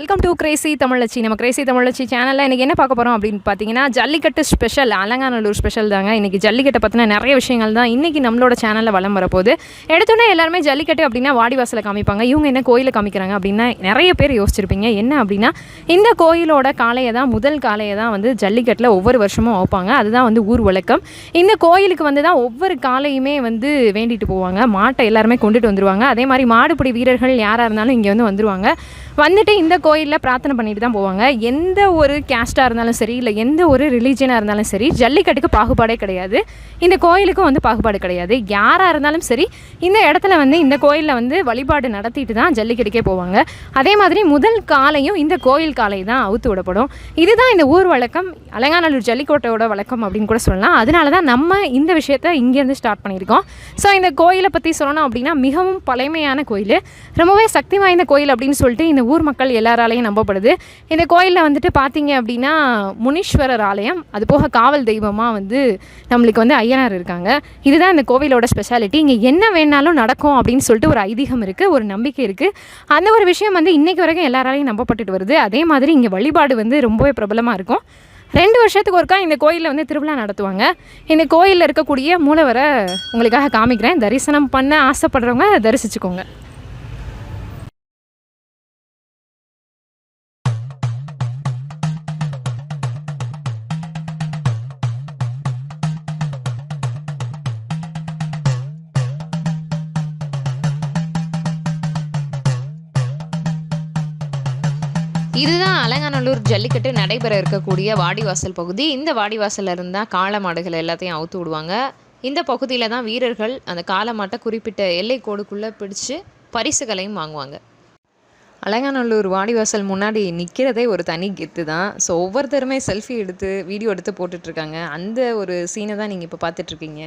Welcome to Crazy தமிழச்சி நம்ம Crazy தமிழச்சி சேனலில் இன்றைக்கி என்ன பார்க்க போகிறோம் அப்படின்னு பார்த்தீங்கன்னா ஜல்லிக்கட்டு ஸ்பெஷல் அலங்காநல்லூர் ஸ்பெஷல் தாங்க. இன்றைக்கி ஜல்லிக்கட்டை பற்றின நிறைய விஷயங்கள் தான் இன்றைக்கி நம்மளோட சேனலில் வளம் வரப்போகுது. எடுத்தோன்னே எல்லாருமே ஜல்லிக்கட்டு அப்படின்னா வாடிவாசலை காமிப்பாங்க. இவங்க என்ன கோயிலில் காமிக்கிறாங்க அப்படின்னா நிறைய பேர் யோசிச்சிருப்பீங்க. என்ன அப்படின்னா இந்த கோயிலோட காளையை தான் முதல் காளையை தான் வந்து ஜல்லிக்கட்டில் ஒவ்வொரு வருஷமும் வைப்பாங்க. அதுதான் வந்து ஊர் வழக்கம். இந்த கோயிலுக்கு வந்து தான் ஒவ்வொரு காளையுமே வந்து வேண்டிட்டு போவாங்க. மாட்டை எல்லாருமே கொண்டுட்டு வந்துருவாங்க. அதே மாதிரி மாடுபிடி வீரர்கள் யாராக இருந்தாலும் இங்கே வந்து வந்துருவாங்க. வந்துட்டு இந்த கோயிலில் பிரார்த்தனை பண்ணிட்டு தான் போவாங்க. எந்த ஒரு கேஸ்ட்டாக இருந்தாலும் சரி இல்லை எந்த ஒரு ரிலீஜனாக இருந்தாலும் சரி ஜல்லிக்கட்டுக்கு பாகுபாடே கிடையாது. இந்த கோயிலுக்கும் வந்து பாகுபாடு கிடையாது. யாராக இருந்தாலும் சரி இந்த இடத்துல வந்து இந்த கோயிலில் வந்து வழிபாடு நடத்திட்டு தான் ஜல்லிக்கட்டுக்கே போவாங்க. அதே மாதிரி முதல் காலையும் இந்த கோயில் காலை தான் அவுத்து விடப்படும். இதுதான் இந்த ஊர் வழக்கம். அலங்காநல்லூர் ஜல்லிக்கோட்டையோட வழக்கம் அப்படின்னு கூட சொல்லலாம். அதனால தான் நம்ம இந்த விஷயத்த இங்கேருந்து ஸ்டார்ட் பண்ணியிருக்கோம். ஸோ இந்த கோயிலை பற்றி சொல்லணும் அப்படின்னா மிகவும் பழமையான கோயில். ரொம்பவே சக்தி வாய்ந்த கோயில் அப்படின்னு சொல்லிட்டு இந்த ஊர் மக்கள் எல்லாராலையும் நம்பப்படுது. இந்த கோயிலில் வந்துட்டு பார்த்தீங்க அப்படின்னா முனீஸ்வரர் ஆலயம் அது போக காவல் தெய்வமாக வந்து நம்மளுக்கு வந்து ஐயனார் இருக்காங்க. இதுதான் இந்த கோவிலோட ஸ்பெஷாலிட்டி இங்கே என்ன வேணாலும் நடக்கும் அப்படின்னு சொல்லிட்டு ஒரு ஐதீகம் இருக்குது ஒரு நம்பிக்கை இருக்குது அந்த ஒரு விஷயம் வந்து இன்றைக்கு வரைக்கும் எல்லாராலையும் நம்பப்பட்டுட்டு வருது. அதே மாதிரி இங்கே வழிபாடு வந்து ரொம்பவே பிரபலமாக இருக்கும். ரெண்டு வருஷத்துக்கு ஒருக்கா இந்த கோயிலில் வந்து திருவிழா நடத்துவாங்க. இந்த கோயிலில் இருக்கக்கூடிய மூலவரை உங்களுக்காக காமிக்கிறேன். தரிசனம் பண்ண ஆசைப்படுறவங்க தரிசிச்சுக்கோங்க. திருநாளூர் ஜல்லிக்கட்டு நடைபெற இருக்கக்கூடிய வாடிவாசல் பகுதி. இந்த வாடிவாசல்ல இருந்தால் காளை மாடுகள் எல்லாத்தையும் அவுத்து விடுவாங்க. இந்த பகுதியில் தான் வீரர்கள் அந்த காளை மாட்டை குறிப்பிட்ட எல்லை கோடுக்குள்ளே பிடிச்சு பரிசுகளையும் வாங்குவாங்க. அலங்காநல்லூர் வாடிவாசல் முன்னாடி நிற்கிறதே ஒரு தனி கெத்து தான். ஸோ ஒவ்வொருத்தருமே செல்ஃபி எடுத்து வீடியோ எடுத்து போட்டுட்ருக்காங்க அந்த ஒரு சீனை தான் நீங்கள் இப்போ பார்த்துட்ருக்கீங்க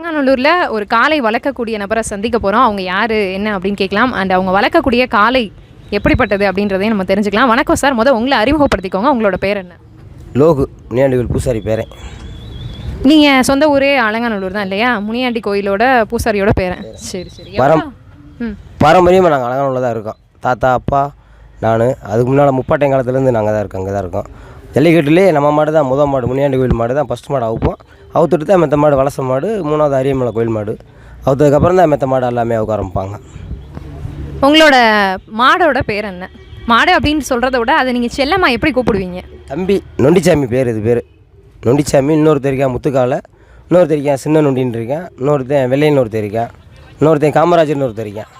அலங்காநல்லூரில் ஒரு காளை வளர்க்கக்கூடிய நபரை சந்திக்க போகிறோம் அவங்க யார்? என்ன? அப்படின்னு கேட்கலாம். அண்ட் அவங்க வளர்க்கக்கூடிய காளை எப்படிப்பட்டது அப்படின்றதையும் நம்ம தெரிஞ்சுக்கலாம். வணக்கம் சார். முதல் உங்களை அறிமுகப்படுத்திக்கோங்க. உங்களோட பேர் என்ன? லோகு. முனியாண்டிகள் பூசாரி பேரன். நீங்கள் சொந்த ஊரே அலங்காநல்லூர் தான் இல்லையா? முனியாண்டி கோயிலோட பூசாரியோட பேரன். சரி சரி. வரம். எவ்வளோ- ம். பாரம்பரியமாக நாங்கள் அலங்கானூரில் தான் இருக்கோம். தாத்தா அப்பா நான். அதுக்கு முன்னால் முப்பாட்டையும் காலத்துலேருந்து நாங்கள் தான் இருக்கோம். அங்கே தான் இருக்கோம். ஜல்லிக்கட்டுலேயே நம்ம மாடு தான் முதல் மாடு முனியாண்டி கோயில் மாடு தான் ஃபஸ்ட் மாடு அவுப்போம். அவுத்துட்டு தான் மெத்த மாடு வலச மாடு மூணாவது அரியமலை கோயில் மாடு. அவுத்ததுக்கப்புறம் தான் மெத்த மாடு எல்லாமே அவுக்க ஆரம்பிப்பாங்க. உங்களோட மாடோட பேர் என்ன? மாடு அப்படின்னு சொல்கிறத விட அதை நீங்கள் செல்லம்மா எப்படி கூப்பிடுவீங்க? தம்பி நொண்டிச்சாமி பேர் இது பேர். நொண்டிச்சாமி இன்னொருத்தர் இருக்கான் முத்துக்கால இன்னொருத்தர் இருக்கான் சின்ன நொண்டின்னு இருக்கான் இன்னொருத்தன் வெள்ளைன்னு ஒருத்தர் இருக்கான் இன்னொருத்தன் காமராஜர்னு ஒருத்தர் இருக்கான்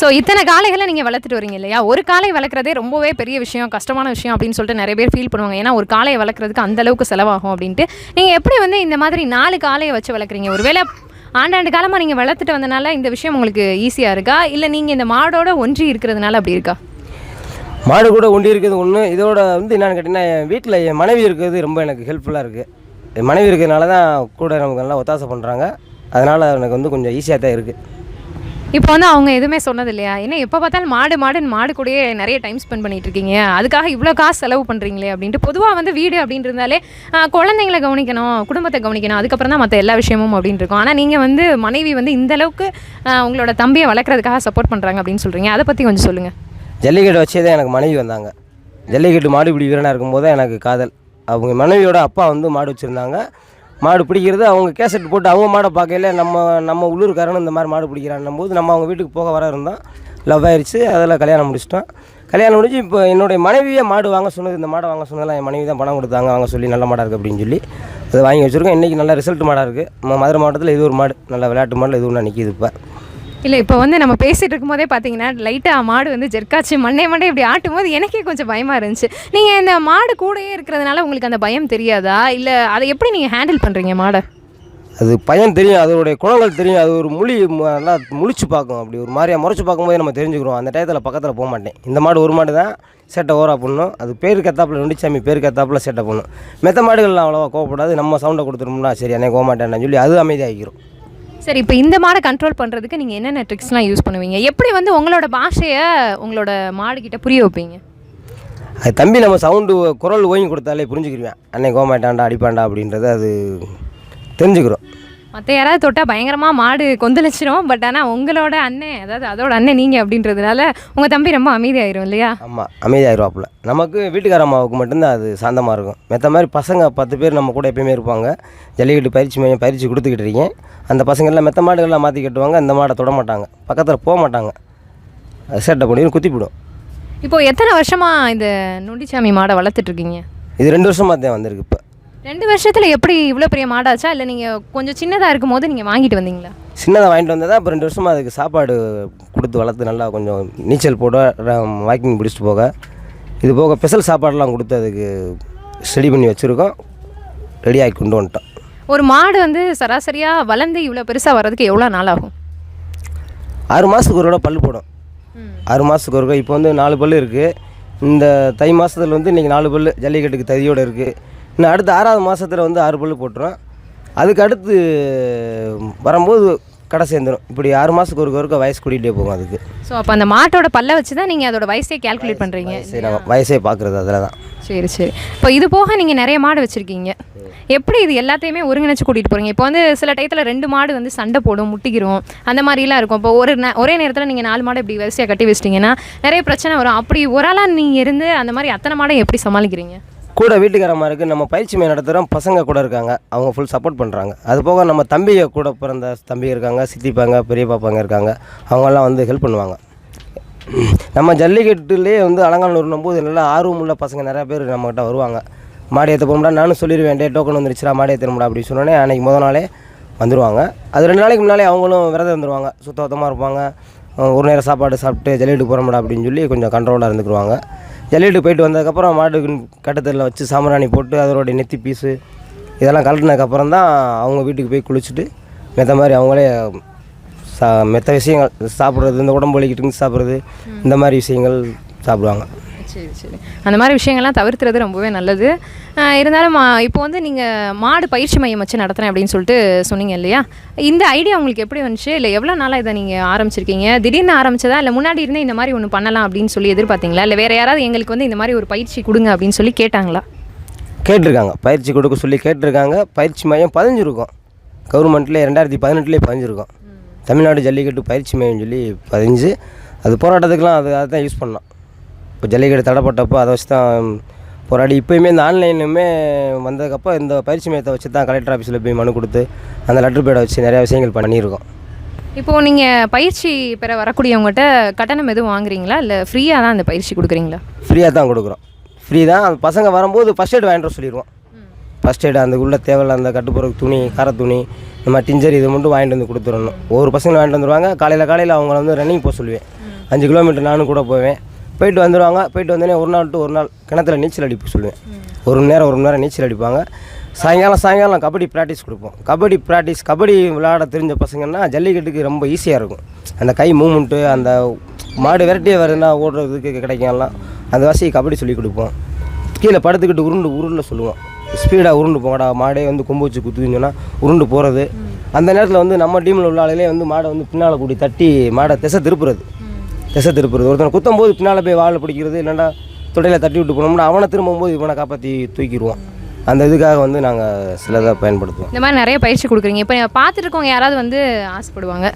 ஸோ இத்தனை காளைகளை நீங்கள் வளர்த்துட்டு வரீங்க இல்லையா? ஒரு காளை வளர்க்குறதே ரொம்பவே பெரிய விஷயம் கஷ்டமான விஷயம் அப்படின்னு சொல்லிட்டு நிறைய பேர் ஃபீல் பண்ணுவாங்க. ஏன்னா ஒரு காளையை வளர்க்குறதுக்கு அந்த அளவுக்கு செலவாகும் அப்படின்ட்டு. நீங்கள் எப்படி வந்து இந்த மாதிரி நாலு காலையை வச்சு வளர்க்குறீங்க? ஒருவேளை ஆண்டாண்டு காலமாக நீங்கள் வளர்த்துட்டு வந்தனால இந்த விஷயம் உங்களுக்கு ஈஸியாக இருக்கா? இல்லை நீங்கள் இந்த மாடோட ஒன்றி இருக்கிறதுனால அப்படி இருக்கா? மாடு கூட ஒன்றி இருக்கிறது ஒன்று இதோட வந்து என்னென்னு கேட்டிங்கன்னா என் வீட்டில் என் மனைவி இருக்கிறது ரொம்ப எனக்கு ஹெல்ப்ஃபுல்லாக இருக்குது என் மனைவி இருக்கிறதுனால தான் கூட நமக்கு நல்லா ஒத்தாசை பண்ணுறாங்க அதனால் எனக்கு வந்து கொஞ்சம் ஈஸியாக தான் இருக்குது இப்போ வந்து அவங்க எதுவுமே சொன்னது இல்லையா ஏன்னா எப்போ பார்த்தாலும் மாடு மாடுன்னு மாடு கூடயே நிறைய டைம் ஸ்பெண்ட் பண்ணிட்டு இருக்கீங்க. அதுக்காக இவ்வளோ காசு செலவு பண்ணுறீங்களே அப்படின்ட்டு பொதுவாக வந்து வீடு அப்படின்னு இருந்தாலே குழந்தைங்கள கவனிக்கணும் குடும்பத்தை கவனிக்கணும் அதுக்கப்புறம் தான் மற்ற எல்லா விஷயமும் அப்படின்னு இருக்கும். ஆனால் நீங்கள் வந்து மனைவி வந்து இந்த அளவுக்கு உங்களோட தம்பியை வளர்க்குறதுக்காக சப்போர்ட் பண்ணுறாங்க அப்படின்னு சொல்கிறீங்க அதை பற்றி கொஞ்சம் சொல்லுங்கள் ஜல்லிக்கட்டு வச்சே தான் எனக்கு மனைவி வந்தாங்க. ஜல்லிக்கட்டு மாடு இப்படி வீரனாக இருக்கும்போது தான் எனக்கு காதல். அவங்க மனைவியோட அப்பா வந்து மாடு வச்சுருந்தாங்க. மாடு பிடிக்கிறது அவங்க கேசட் போட்டு அவங்க மாடை பார்க்கையில நம்ம நம்ம உள்ளூர்காரன் இந்த மாதிரி மாடு பிடிக்கிறான்னும் போது நம்ம அவங்க வீட்டுக்கு போக வர இருந்தோம் லவ் ஆயிடுச்சு அதில் கல்யாணம் முடிச்சிட்டோம். கல்யாணம் முடிஞ்சு இப்போ என்னுடைய மனைவியே மாடு வாங்க சொன்னது இந்த மாடை வாங்க சொன்னதெல்லாம் என் மனைவி தான் பணம் கொடுத்தாங்க. வாங்க சொல்லி நல்ல மாடாக இருக்குது அப்படின்னு சொல்லி அதை வாங்கி வச்சுருக்கோம். இன்றைக்கி நல்ல ரிசல்ட் மாடாக இருக்குது நம்ம மதுரை மாவட்டத்தில் இது ஒரு மாடு நல்ல விளையாட்டு மாடில் இது ஒன்று நிற்கிது இப்போ. இல்லை இப்போ வந்து நம்ம பேசிகிட்டு இருக்கும்போதே பார்த்தீங்கன்னா லைட்டாக மாடு வந்து ஜெர்க்காச்சு மண்ணே மண்டே இப்படி ஆட்டும் போது எனக்கே கொஞ்சம் பயமாக இருந்துச்சு. நீங்கள் இந்த மாடு கூடயே இருக்கிறதுனால உங்களுக்கு அந்த பயம் தெரியாதா? இல்லை அதை எப்படி நீங்கள் ஹேண்டில் பண்ணுறீங்க மாடை? அது பயம் தெரியும் அதோடைய குணங்கள் தெரியும். அது ஒரு மொழி நல்லா முழிச்சு பார்க்கும். அப்படி ஒரு மாதிரியா முறைச்சு பார்க்கும்போது நம்ம தெரிஞ்சுக்கிறோம். அந்த டயத்தில் பக்கத்தில் போக மாட்டேன். இந்த மாடு ஒரு மாடு தான் சேட்டை ஓரா பண்ணும். அது பேர் கத்தாப்பில் நொண்டிச்சாமி பேர் கத்தாப்பில் சேட்டை பண்ணும். மெத்த மாடுகள்லாம் அவ்வளோவா கோவப்படாது. நம்ம சவுண்டை கொடுத்துருந்தோம்னா சரி அன்னைக்கு போக மாட்டேன்னு சொல்லி அது அமைதியாகிக்கிறோம். சரி இப்போ இந்த மாடை கண்ட்ரோல் பண்ணுறதுக்கு நீங்கள் என்னென்ன ட்ரிக்ஸ்லாம் யூஸ் பண்ணுவீங்க? எப்படி வந்து உங்களோட பாஷையை உங்களோட மாடுக்கிட்ட புரிய வைப்பீங்க? அது தம்பி நம்ம சவுண்டு குரல் ஓய்வு கொடுத்தாலே புரிஞ்சுக்கிருவேன். அன்னைக்கு கோமாட்டாண்டா அடிப்பாண்டா அப்படின்றத அப்படின்றது அது தெரிஞ்சுக்கிறோம். மற்ற யாராவது தொட்டால் பயங்கரமாக மாடு கொந்தளிச்சிரும். பட் ஆனால் உங்களோட அண்ணன் அதாவது அதோட அண்ணன் நீங்கள் அப்படின்றதுனால உங்கள் தம்பி ரொம்ப அமைதியாயிரும் இல்லையா? ஆமாம் அமைதியாயிருவாப்புல. நமக்கு வீட்டுக்கார அம்மாவுக்கு மட்டும்தான் அது சாந்தமாக இருக்கும். மற்ற மாதிரி பசங்க பத்து பேர் நம்ம கூட எப்பயுமே இருப்பாங்க. ஜல்லிக்கட்டு பயிற்சி மையம் பயிற்சி கொடுத்துக்கிட்டு இருக்கேன் அந்த பசங்கள்லாம் மெத்த மாடுகள்லாம் மாற்றி கட்டுவாங்க அந்த மாடை தொட மாட்டாங்க. பக்கத்தில் போக மாட்டாங்க. சேட்டை பண்ணி குத்திப்பிடும். இப்போது எத்தனை வருஷமாக இந்த நொண்டிச்சாமி மாடை வளர்த்துட்டு இருக்கீங்க? இது ரெண்டு வருஷமாக தான் வந்திருக்கு இப்போ. ரெண்டு வருஷத்தில் எப்படி இவ்வளோ பெரிய மாடாச்சா? இல்லை நீங்கள் கொஞ்சம் சின்னதாக இருக்கும் போது நீங்கள் வாங்கிட்டு வந்தீங்களா? சின்னதாக வாங்கிட்டு வந்ததா இப்போ ரெண்டு வருஷமாக அதுக்கு சாப்பாடு கொடுத்து வளர்த்து நல்லா கொஞ்சம் நீச்சல் போட வாக்கிங் பிடிச்சிட்டு போக. இது போக ஸ்பெஷல் சாப்பாடெல்லாம் கொடுத்து அதுக்கு ஸ்டடி பண்ணி வச்சுருக்கோம். ரெடியாகி கொண்டு வந்துட்டோம். ஒரு மாடு வந்து சராசரியாக வளர்ந்து இவ்வளோ பெருசாக வர்றதுக்கு எவ்வளோ நாள் ஆகும்? ஆறு மாதத்துக்கு ஒரு பல்லு போடும். ஆறு மாதத்துக்கு ஒரு இப்போ வந்து நாலு பல்லு இருக்குது இந்த தை மாதத்துல வந்து இன்றைக்கி நாலு பல்லு ஜல்லிக்கட்டுக்கு ததியோடு இருக்குது இன்னும் அடுத்த ஆறாவது மாதத்தில் வந்து ஆறு பல்லு போட்டுரும் அதுக்கு அடுத்து வரும்போது கடை சேர்ந்துடும் இப்படி ஆறு மாதத்துக்கு ஒரு ஒருக்க வயசு கூட்டிகிட்டே போகும் அதுக்கு. ஸோ அப்போ அந்த மாட்டோட பல்லை வச்சு தான் நீங்கள் அதோட வயசே கேல்குலேட் பண்ணுறீங்க சரி நம்ம வயசே பார்க்குறது அதில் தான் சரி சரி. இப்போ இது போக நீங்கள் நிறைய மாடு வச்சுருக்கீங்க. எப்படி இது எல்லாத்தையுமே ஒருங்கிணைச்சு கூட்டிகிட்டு போகிறீங்க இப்போ வந்து சில டயத்தில் ரெண்டு மாடு வந்து சண்டை போடும் முட்டிக்கிறோம் அந்த மாதிரிலாம் இருக்கும். இப்போ ஒரு ஒரே நேரத்தில் நீங்கள் நாலு மாடு இப்படி வரிசையாக கட்டி வச்சிட்டிங்கன்னா நிறைய பிரச்சனை வரும். அப்படி ஒரு ஆளாக நீங்கள் இருந்து அந்த மாதிரி அத்தனை மாடை எப்படி சமாளிக்கிறீங்க? கூட வீட்டுக்காரமாக இருக்குது நம்ம பயிற்சி மையம் நடத்துகிறோம் பசங்க கூட இருக்காங்க. அவங்க ஃபுல் சப்போர்ட் பண்ணுறாங்க அது போக நம்ம தம்பியை கூட பிறந்த தம்பி இருக்காங்க சித்திப்பாங்க பெரிய பாப்பாங்க இருக்காங்க அவங்கெல்லாம் வந்து ஹெல்ப் பண்ணுவாங்க. நம்ம ஜல்லிக்கட்டுலேயே வந்து அலங்காநல்லூர்னும் போது நல்லா ஆர்வம் உள்ள பசங்க நிறையா பேர் நம்மகிட்ட வருவாங்க. மாடி ஏற்ற போகும்டா நானும் சொல்லிடுவேன் டே டோக்கன் வந்துருச்சுடா மாடி ஏற்றணும்டா அப்படின்னு சொன்னோன்னே அன்றைக்கி முதல் நாளே வந்துடுவாங்க அது ரெண்டு நாளைக்கு முன்னாலே அவங்களும் விரதம் வந்துடுவாங்க சுத்தபத்தமாக இருப்பாங்க. ஒரு நேரம் சாப்பாடு சாப்பிட்டு ஜல்லிக்கட்டு போகிறோம்டா அப்படின்னு சொல்லி கொஞ்சம் கண்ட்ரோலாக இருந்துக்குருவாங்க. ஜல்லிட்டு போயிட்டு வந்ததுக்கப்புறம் மாட்டுக்கு கட்டத்தில் வச்சு சாம்பிராணி போட்டு அதோடைய நெத்தி பீஸு இதெல்லாம் கலட்டினதுக்கப்புறம் தான் அவங்க வீட்டுக்கு போய் குளிச்சுட்டு மெத்த மாதிரி அவங்களே சா மெத்த விஷயங்கள் சாப்பிட்றது இந்த உடம்பு வலிக்கிட்டு சாப்பிட்றது இந்த மாதிரி விஷயங்கள் சாப்பிடுவாங்க. சரி சரி. அந்த மாதிரி விஷயங்கள்லாம் தவிர்த்துறது ரொம்பவே நல்லது. இருந்தாலும் இப்போ வந்து நீங்கள் மாடு பயிற்சி மையம் வச்சு நடத்துகிறேன் அப்படின்னு சொல்லிட்டு சொன்னீங்க இல்லையா? இந்த ஐடியா உங்களுக்கு எப்படி வந்துச்சு? இல்லை எவ்வளோ நாளாக இதை நீங்கள் ஆரம்பிச்சிருக்கீங்க? திடீர்னு ஆரம்பிச்சதா? இல்லை முன்னாடி இருந்தே இந்த மாதிரி ஒன்று பண்ணலாம் அப்படின்னு சொல்லி எதிர்பார்த்தீங்களா? இல்லை வேறு யாராவது எங்களுக்கு வந்து இந்த மாதிரி ஒரு பயிற்சி கொடுங்க அப்படின்னு சொல்லி கேட்டாங்களா? கேட்டிருக்காங்க. பயிற்சி கொடுக்க சொல்லி கேட்டிருக்காங்க. பயிற்சி மையம் பதிஞ்சிருக்கும். கவர்மெண்ட்லேயே ரெண்டாயிரத்தி பதினெட்டுலேயே பதிஞ்சிருக்கும். தமிழ்நாடு ஜல்லிக்கட்டு பயிற்சி மையம் சொல்லி பதிஞ்சு அது போராட்டத்துக்கெலாம் அது அதுதான் யூஸ் பண்ணோம் இப்போ ஜல்லிக்கட்டு தடைப்பட்டப்போ அதை வச்சு தான் போராடி இப்போயுமே இந்த ஆன்லைன்லையுமே வந்ததுக்கப்புறம் இந்த பயிற்சி மையத்தை வச்சு தான் கலெக்டர் ஆஃபீஸில் போய் மனு கொடுத்து அந்த லெட்டர் பேடை வச்சு நிறையா விஷயங்கள் பண்ணியிருக்கோம். இப்போது நீங்கள் பயிற்சி பெற வரக்கூடியவங்ககிட்ட கட்டணம் எதுவும் வாங்குறீங்களா? இல்லை ஃப்ரீயாக தான் அந்த பயிற்சி கொடுக்குறீங்களா? ஃப்ரீயாக தான் கொடுக்குறோம். ஃப்ரீ தான். அந்த பசங்க வரும்போது ஃபஸ்ட் எய்ட் வாங்கிட்டு சொல்லிடுவோம். ஃபஸ்ட் எய்டு அந்த உள்ள தேவையில்ல அந்த கட்டுப்புறக்கு துணி கார துணி இந்த மாதிரி டிஞ்சர் இது மட்டும் வாங்கிட்டு வந்து கொடுத்துடணும். ஒவ்வொரு பசங்க வாங்கிட்டு வந்துடுவாங்க காலையில் காலையில் அவங்கள வந்து ரன்னிங் போக சொல்லுவேன். அஞ்சு கிலோமீட்டர் நானும் கூட போவேன். போயிட்டு வந்துடுவாங்க போயிட்டு வந்தோடனே ஒரு நாள் டு ஒரு நாள் கிணத்துல நீச்சல் அடிப்பு சொல்லுவேன். ஒரு மணி நேரம் ஒரு மணி நேரம் நீச்சல் அடிப்பாங்க. சாயங்காலம் சாயங்காலம் கபடி ப்ராக்டிஸ் கொடுப்போம். கபடி ப்ராக்டிஸ் கபடி விளையாட தெரிஞ்ச பசங்கன்னா ஜல்லிக்கட்டுக்கு ரொம்ப ஈஸியாக இருக்கும். அந்த கை மூமெண்ட்டு அந்த மாடு விரட்டியே வருதுன்னா ஓடுறதுக்கு கிடைக்கும் எல்லாம் அந்த வாசி கபடி சொல்லி கொடுப்போம். கீழே படுத்துக்கிட்டு உருண்டு உருண்டு சொல்லுவோம். ஸ்பீடாக உருண்டு போங்கடா. மாடே வந்து கொம்பு வச்சு குத்துதுன்னு உருண்டு போகிறது அந்த நேரத்தில் வந்து நம்ம டீமில் உள்ள ஆளுகளே வந்து மாடை வந்து பின்னால் கூட்டி தட்டி மாடை திசை திருப்புறது. திசை திருப்புறது. ஒருத்தனை குத்தும் போது பின்னால் போய் வாழை பிடிக்கிறது இல்லைன்னா தொடையில் தட்டி விட்டு போனோம்னா அவனை திரும்பும்போது இவனை காப்பாற்றி தூக்கிடுவோம் அந்த இதுக்காக வந்து நாங்கள் சிலதாக பயன்படுத்துவோம். இந்த மாதிரி நிறைய பயிற்சி கொடுக்குறீங்க. இப்போ பார்த்துட்டு இருக்கவங்க யாராவது வந்து ஆசைப்படுவாங்க